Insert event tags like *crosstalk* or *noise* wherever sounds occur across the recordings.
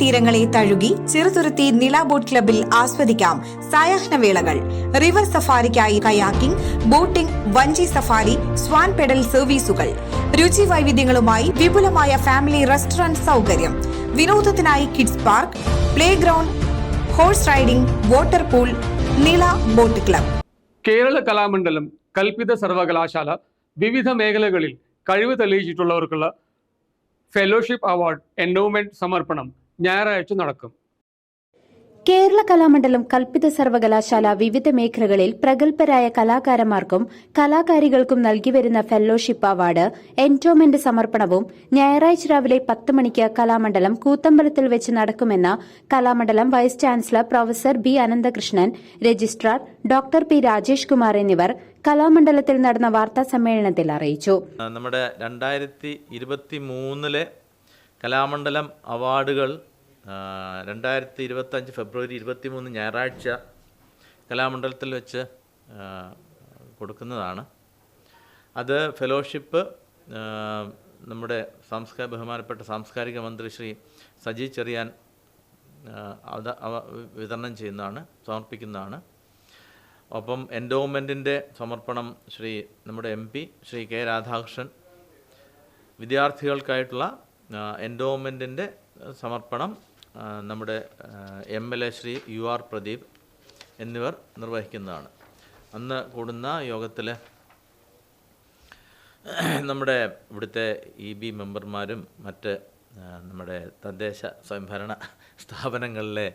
തീരങ്ങളെ തഴുകി ചെറുതുരുത്തി നില ബോട്ട് ക്ലബിൽ ആസ്വദിക്കാം സായാഹ്നവേളകൾ റിവർ സഫാരിക്കായി കയാക്കിംഗ് ബോട്ടിംഗ് വഞ്ചി സഫാരി സ്വാൻ പെഡൽ സർവീസുകൾ. രുചി വൈവിധ്യങ്ങളുമായി വിപുലമായ ഫാമിലി റെസ്റ്റോറന്റ് സൗകര്യം. വിനോദത്തിനായി kids park play ground horse riding water pool Nila boat club. Kerala Kalamandalam കൽപ്പിത സർവകലാശാല വിവിധ മേഖലകളിൽ കഴിവ് തെളിയിച്ചിട്ടുള്ളവർക്കുള്ള ഫെലോഷിപ്പ് അവാർഡ് എൻഡോമെന്റ് സമർപ്പണം. ഞായറാഴ്ച നടക്കും. കേരള കലാമണ്ഡലം കൽപ്പിത സർവകലാശാല വിവിധ മേഖലകളിൽ പ്രഗത്ഭരായ കലാകാരന്മാർക്കും കലാകാരികൾക്കും നൽകിവരുന്ന ഫെല്ലോഷിപ്പ് അവാർഡ് എൻഡോമെന്റ് സമർപ്പണവും ഞായറാഴ്ച രാവിലെ പത്ത് മണിക്ക് കലാമണ്ഡലം കൂത്തമ്പലത്തിൽ വെച്ച് നടക്കുമെന്ന് Kalamandalam vice chancellor professor B Ananthakrishnan registrar doctor P Rajesh Kumar എന്നിവർ കലാമണ്ഡലത്തിൽ നടന്ന വാർത്താ സമ്മേളനത്തിൽ അറിയിച്ചു. നമ്മുടെ രണ്ടായിരത്തി കലാമണ്ഡലം അവാർഡുകൾ രണ്ടായിരത്തി ഇരുപത്തഞ്ച് ഫെബ്രുവരി ഇരുപത്തി മൂന്ന് ഞായറാഴ്ച കലാമണ്ഡലത്തിൽ വെച്ച് കൊടുക്കുന്നതാണ്. അത് ഫെലോഷിപ്പ് നമ്മുടെ സാംസ്കാരിക ബഹുമാനപ്പെട്ട സാംസ്കാരിക മന്ത്രി ശ്രീ സജി ചെറിയാൻ അത് വിതരണം ചെയ്യുന്നതാണ് സമർപ്പിക്കുന്നതാണ്. ഒപ്പം എൻഡോമെന്റിന്റെ സമർപ്പണം ശ്രീ നമ്മുടെ M P Shri K Radhakrishnan വിദ്യാർത്ഥികൾക്കായിട്ടുള്ള എൻഡോമെന്റിന്റെ സമർപ്പണം നമ്മുടെ M L A Shri U R Pradeep എന്നിവർ നിർവഹിക്കുന്നതാണ്. അന്ന് കൂടുന്ന യോഗത്തിൽ നമ്മുടെ ഇവിടുത്തെ ഇ ബി മെമ്പർമാരും മറ്റ് നമ്മുടെ തദ്ദേശ സ്വയംഭരണ സ്ഥാപനങ്ങളിലെ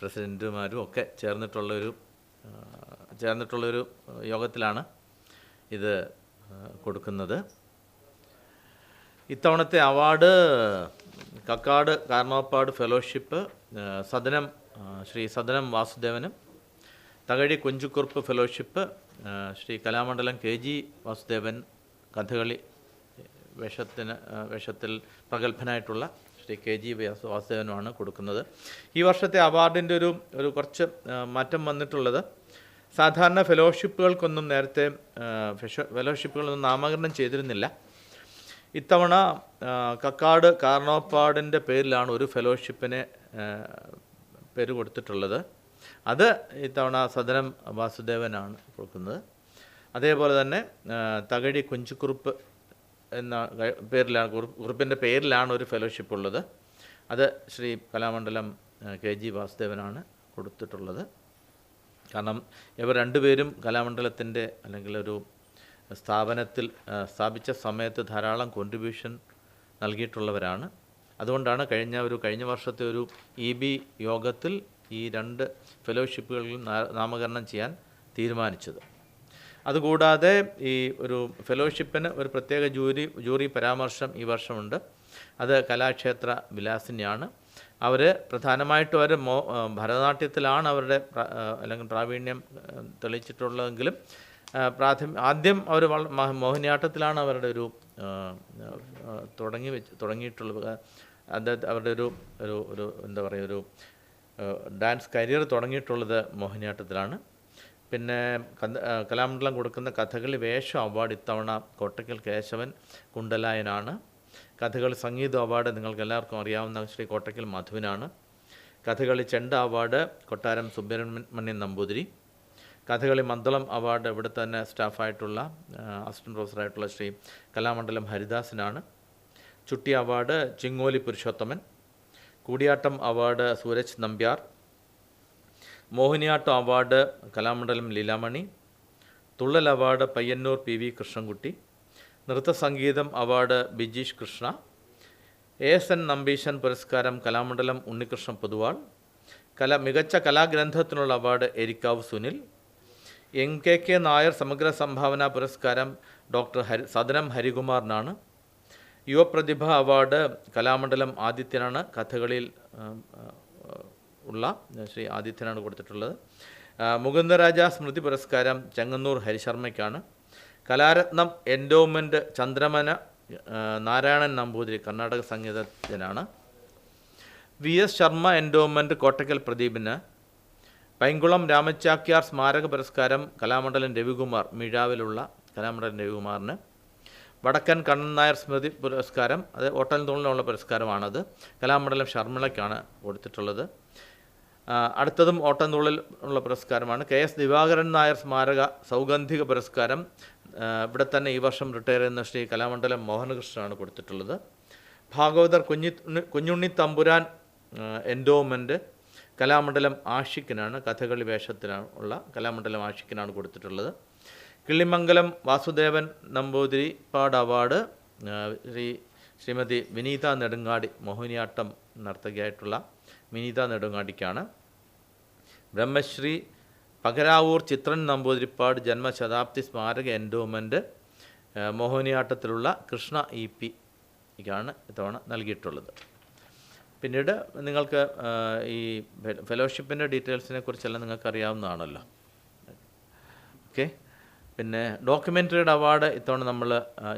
പ്രസിഡന്റുമാരും ഒക്കെ ചേർന്നിട്ടുള്ളൊരു ചേർന്നിട്ടുള്ളൊരു യോഗത്തിലാണ് ഇത് കൊടുക്കുന്നത്. ഇത്തവണത്തെ award Kakkad Karanavappad fellowship Sadanam Shri Sadanam വാസുദേവനും Thakazhi Kunchukurup fellowship Shri Kalamandalam K G Vasudevan Kathakali വേഷത്തിന് വേഷത്തിൽ പ്രഗത്ഭനായിട്ടുള്ള ശ്രീ കെ ജി വാസുദേവനുമാണ് കൊടുക്കുന്നത്. ഈ വർഷത്തെ അവാർഡിന്റെ ഒരു ഒരു കുറച്ച് മാറ്റം വന്നിട്ടുള്ളത് സാധാരണ ഫെലോഷിപ്പുകൾക്കൊന്നും നേരത്തെ ഫെലോഷിപ്പുകളൊന്നും നാമകരണം ചെയ്തിരുന്നില്ല. ഇത്തവണ കക്കാട് കാർണോപ്പാടിന്റെ പേരിലാണ് ഒരു ഫെലോഷിപ്പിന് പേര് കൊടുത്തിട്ടുള്ളത്. അത് ഇത്തവണ സദനം വാസുദേവനാണ് കൊടുക്കുന്നത്. അതേപോലെ തന്നെ തകഴി കുഞ്ചുക്കുറുപ്പ് എന്ന പേരിലാണ് കുറുപ്പ് കുറുപ്പിന്റെ പേരിലാണ് ഒരു ഫെലോഷിപ്പ് ഉള്ളത്. അത് ശ്രീ കലാമണ്ഡലം കെ ജി വാസുദേവനാണ് കൊടുത്തിട്ടുള്ളത്. കാരണം ഇവർ രണ്ടുപേരും കലാമണ്ഡലത്തിന്റെ അല്ലെങ്കിൽ ഒരു സ്ഥാപനത്തിൽ സ്ഥാപിച്ച സമയത്ത് ധാരാളം കോൺട്രിബ്യൂഷൻ നൽകിയിട്ടുള്ളവരാണ്. അതുകൊണ്ടാണ് കഴിഞ്ഞ ഒരു കഴിഞ്ഞ വർഷത്തെ ഒരു ഇ ബി യോഗത്തിൽ ഈ രണ്ട് ഫെലോഷിപ്പുകളിൽ നാമകരണം ചെയ്യാൻ തീരുമാനിച്ചത്. അതുകൂടാതെ ഈ ഒരു ഫെലോഷിപ്പിന് ഒരു പ്രത്യേക ജൂരി ജൂറി പരാമർശം ഈ വർഷമുണ്ട്. അത് കലാക്ഷേത്ര വിലാസിനെയാണ്. അവർ പ്രധാനമായിട്ടും അവർ മോ ഭരതനാട്യത്തിലാണ് അവരുടെ അല്ലെങ്കിൽ പ്രാവീണ്യം തെളിയിച്ചിട്ടുള്ളതെങ്കിലും പ്രാഥമി ആദ്യം അവർ മോഹിനിയാട്ടത്തിലാണ് അവരുടെ ഒരു തുടങ്ങി വെച്ച് തുടങ്ങിയിട്ടുള്ളത്. അത് അവരുടെ ഒരു ഒരു ഒരു എന്താ പറയുക ഒരു ഡാൻസ് കരിയർ തുടങ്ങിയിട്ടുള്ളത് മോഹിനിയാട്ടത്തിലാണ്. പിന്നെ കലാമണ്ഡലം കൊടുക്കുന്ന കഥകളി വേഷം അവാർഡ് ഇത്തവണ കോട്ടക്കൽ കേശവൻ കുണ്ടലായനാണ്. കഥകളി സംഗീത അവാർഡ് നിങ്ങൾക്ക് എല്ലാവർക്കും അറിയാവുന്ന ശ്രീ കോട്ടക്കൽ മധുവിനാണ്. കഥകളി ചെണ്ട അവാർഡ് കൊട്ടാരം സുബ്രഹ്മണ്യൻ നമ്പൂതിരി. കഥകളി മന്ദളം അവാർഡ് ഇവിടെ തന്നെ സ്റ്റാഫായിട്ടുള്ള അസിസ്റ്റന്റ് പ്രൊഫസറായിട്ടുള്ള ശ്രീ കലാമണ്ഡലം ഹരിദാസിനാണ്. ചുട്ടി award Chingoli Purushothaman Koodiyattam award Suraj Nambiar Mohiniyattam award Kalamandalam Leelamani Thullal award Payyanur P V Krishnankutty നൃത്തസംഗീതം award Bijeesh Krishna A S N Nambisan പുരസ്കാരം കലാമണ്ഡലം ഉണ്ണികൃഷ്ണൻ പൊതുവാൾ കല മികച്ച കലാഗ്രന്ഥത്തിനുള്ള award Erikkavu Sunil N K K Nair സമഗ്ര സംഭാവന പുരസ്കാരം doctor Hari Sadanam ഹരികുമാറിനാണ്. യുവപ്രതിഭ award Kalamandalam ആദിത്യനാണ് കഥകളിയിൽ ഉള്ള ശ്രീ ആദിത്യനാണ് കൊടുത്തിട്ടുള്ളത്. മുകുന്ദരാജ സ്മൃതി പുരസ്കാരം ചെങ്ങന്നൂർ ഹരിശർമ്മയ്ക്കാണ്. Kalaratnam endowment Chandramana Narayanan Namboothiri Karnataka സംഗീതജ്ഞനാണ്. V S Sharma endowment Kottakkal പ്രദീപിന് Painkulam Ramachakyar സ്മാരക പുരസ്കാരം കലാമണ്ഡലൻ രവികുമാർ മിഴാവിലുള്ള കലാമണ്ഡലൻ രവികുമാറിന്. വടക്കൻ കണ്ണൻ നായർ സ്മൃതി പുരസ്കാരം അത് ഓട്ടൽ തൂണിലുള്ള പുരസ്കാരമാണത്. കലാമണ്ഡലം ഷർമിളയ്ക്കാണ് കൊടുത്തിട്ടുള്ളത്. അടുത്തതും ഓട്ടംതുള്ളിൽ ഉള്ള പുരസ്കാരമാണ്. കെ എസ് ദിവാകരൻ നായർ സ്മാരക സൗഗന്ധിക പുരസ്കാരം ഇവിടെ തന്നെ ഈ വർഷം റിട്ടയർ ചെയ്യുന്ന ശ്രീ കലാമണ്ഡലം മോഹനകൃഷ്ണനാണ് കൊടുത്തിട്ടുള്ളത്. ഭാഗവതർ കുഞ്ഞി കുഞ്ഞുണ്ണി തമ്പുരാൻ എൻഡോമെന്റ് കലാമണ്ഡലം ആഷിക്കിനാണ് കഥകളി വേഷത്തിനാണ് ഉള്ള കലാമണ്ഡലം ആഷിക്കിനാണ് കൊടുത്തിട്ടുള്ളത്. കിള്ളിമംഗലം വാസുദേവൻ നമ്പൂതിരിപ്പാട് അവാർഡ് ശ്രീ ശ്രീമതി വിനീത നെടുങ്ങാടി മോഹിനിയാട്ടം നർത്തകിയായിട്ടുള്ള വിനീത നെടുങ്ങാടിക്കാണ്. ബ്രഹ്മശ്രീ പകരാവൂർ ചിത്രൻ നമ്പൂതിരിപ്പാട് ജന്മശതാബ്ദി സ്മാരക എൻഡോമെന്റ് മോഹിനിയാട്ടത്തിലുള്ള കൃഷ്ണ ഇ പിക്കാണ് ഇത്തവണ നൽകിയിട്ടുള്ളത്. പിന്നീട് നിങ്ങൾക്ക് ഈ ഫെലോഷിപ്പിന്റെ ഡീറ്റെയിൽസിനെ കുറിച്ചെല്ലാം നിങ്ങൾക്ക് അറിയാവുന്നതാണല്ലോ ഓക്കെ. പിന്നെ ഡോക്യുമെന്ററിയുടെ അവാർഡ് ഇത്തവണ നമ്മൾ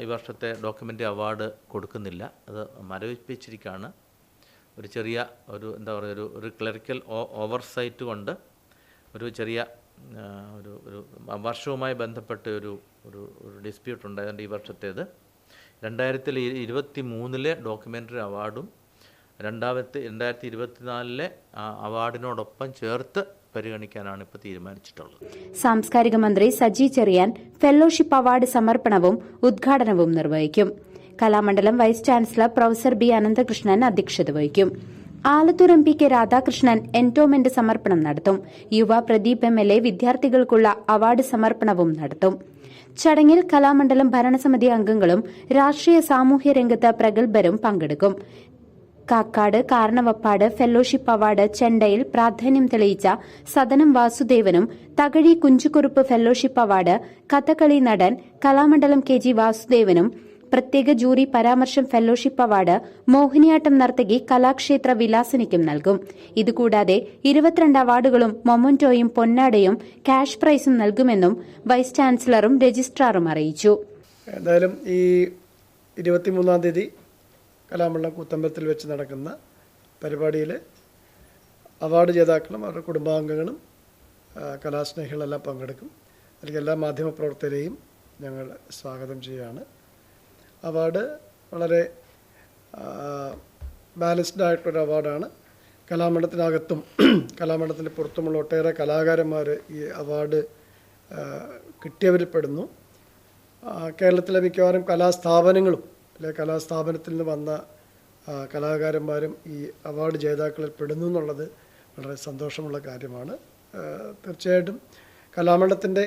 ഈ വർഷത്തെ ഡോക്യുമെന്ററി അവാർഡ് കൊടുക്കുന്നില്ല. അത് മരവിപ്പിച്ചിരിക്കുകയാണ് ഒരു ചെറിയ ഒരു എന്താ പറയുക ഒരു ഒരു ക്ലറിക്കൽ ഓവർസൈറ്റ് കൊണ്ട് ഒരു ചെറിയ ഒരു ഒരു വർഷവുമായി ബന്ധപ്പെട്ട ഒരു ഒരു ഒരു ഡിസ്പ്യൂട്ട് ഉണ്ടായതുകൊണ്ട് ഈ വർഷത്തേത്. രണ്ടായിരത്തി ഇരുപത്തി മൂന്നിലെ ഡോക്യുമെന്ററി അവാർഡും രണ്ടാമത്തെ രണ്ടായിരത്തി ഇരുപത്തിനാലിലെ അവാർഡിനോടൊപ്പം ചേർത്ത് പരിഗണിക്കാനാണ് ഇപ്പോൾ തീരുമാനിച്ചിട്ടുള്ളത്. സാംസ്കാരിക മന്ത്രി സജി ചെറിയാൻ ഫെല്ലോഷിപ്പ് അവാർഡ് സമർപ്പണവും ഉദ്ഘാടനവും നിർവഹിക്കും. Kalamandalam vice chancellor professor B Ananthakrishnan അധ്യക്ഷത വഹിക്കും. Alathur M P K Radhakrishnan endowment സമർപ്പണം നടത്തും. യുവ പ്രദീപ് എം എൽ എ വിദ്യാർത്ഥികൾക്കുള്ള അവാർഡ് സമർപ്പണവും നടത്തും. ചടങ്ങിൽ കലാമണ്ഡലം ഭരണസമിതി അംഗങ്ങളും രാഷ്ട്രീയ സാമൂഹ്യ രംഗത്ത് പ്രഗത്ഭരും പങ്കെടുക്കും. കാക്കാട് കാരണവപ്പാട് ഫെല്ലോഷിപ്പ് അവാർഡ് ചെണ്ടയിൽ പ്രാധാന്യം തെളിയിച്ച സദനം വാസുദേവനും തകഴി കുഞ്ചുകുറുപ്പ് ഫെല്ലോഷിപ്പ് അവാർഡ് കഥകളി നടൻ കലാമണ്ഡലം കെ ജി വാസുദേവനും പ്രത്യേക ജൂറി പരാമർശം ഫെല്ലോഷിപ്പ് അവാർഡ് മോഹിനിയാട്ടം നർത്തകി കലാക്ഷേത്ര വിലാസിനിക്കും നൽകും. ഇതുകൂടാതെ ഇരുപത്തിരണ്ട് അവാർഡുകളും മൊമന്റോയും പൊന്നാടയും ക്യാഷ് പ്രൈസും നൽകുമെന്നും വൈസ് ചാൻസലറും രജിസ്ട്രാറും അറിയിച്ചു. എന്തായാലും ഈ ഇരുപത്തിമൂന്നാം തീയതി കലാമണ്ഡലം കൂത്തമ്പലത്തിൽ വെച്ച് നടക്കുന്ന പരിപാടിയിൽ അവാർഡ് ജേതാക്കളും അവരുടെ കുടുംബാംഗങ്ങളും കലാസ്നേഹികളെല്ലാം പങ്കെടുക്കും. അല്ലെങ്കിൽ എല്ലാ മാധ്യമപ്രവർത്തകരെയും ഞങ്ങൾ സ്വാഗതം ചെയ്യുകയാണ്. അവാർഡ് വളരെ ബാലൻസ്ഡ് ആയിട്ടൊരു അവാർഡാണ്. കലാമണ്ഡലത്തിനകത്തും *clears throat* കലാമണ്ഡലത്തിന് പുറത്തുമുള്ള ഒട്ടേറെ കലാകാരന്മാർ ഈ അവാർഡ് കിട്ടിയവരിൽ പെടുന്നു. കേരളത്തിലെ മിക്കവാറും കലാസ്ഥാപനങ്ങളും അല്ലെ കലാസ്ഥാപനത്തിൽ നിന്ന് വന്ന കലാകാരന്മാരും ഈ അവാർഡ് ജേതാക്കളിൽ പെടുന്നു എന്നുള്ളത് വളരെ സന്തോഷമുള്ള കാര്യമാണ്. തീർച്ചയായിട്ടും കലാമണ്ഡലത്തിന്റെ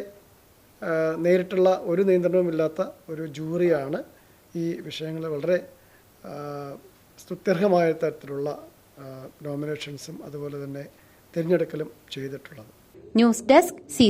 നേരിട്ടുള്ള ഒരു നിയന്ത്രണവുമില്ലാത്ത ഒരു ജൂറിയാണ് ഈ വിഷയങ്ങൾ വളരെ സ്തുത്യർഹമായ തരത്തിലുള്ള നോമിനേഷൻസും അതുപോലെ തന്നെ തിരഞ്ഞെടുക്കലും ചെയ്തിട്ടുള്ളത്. News desk C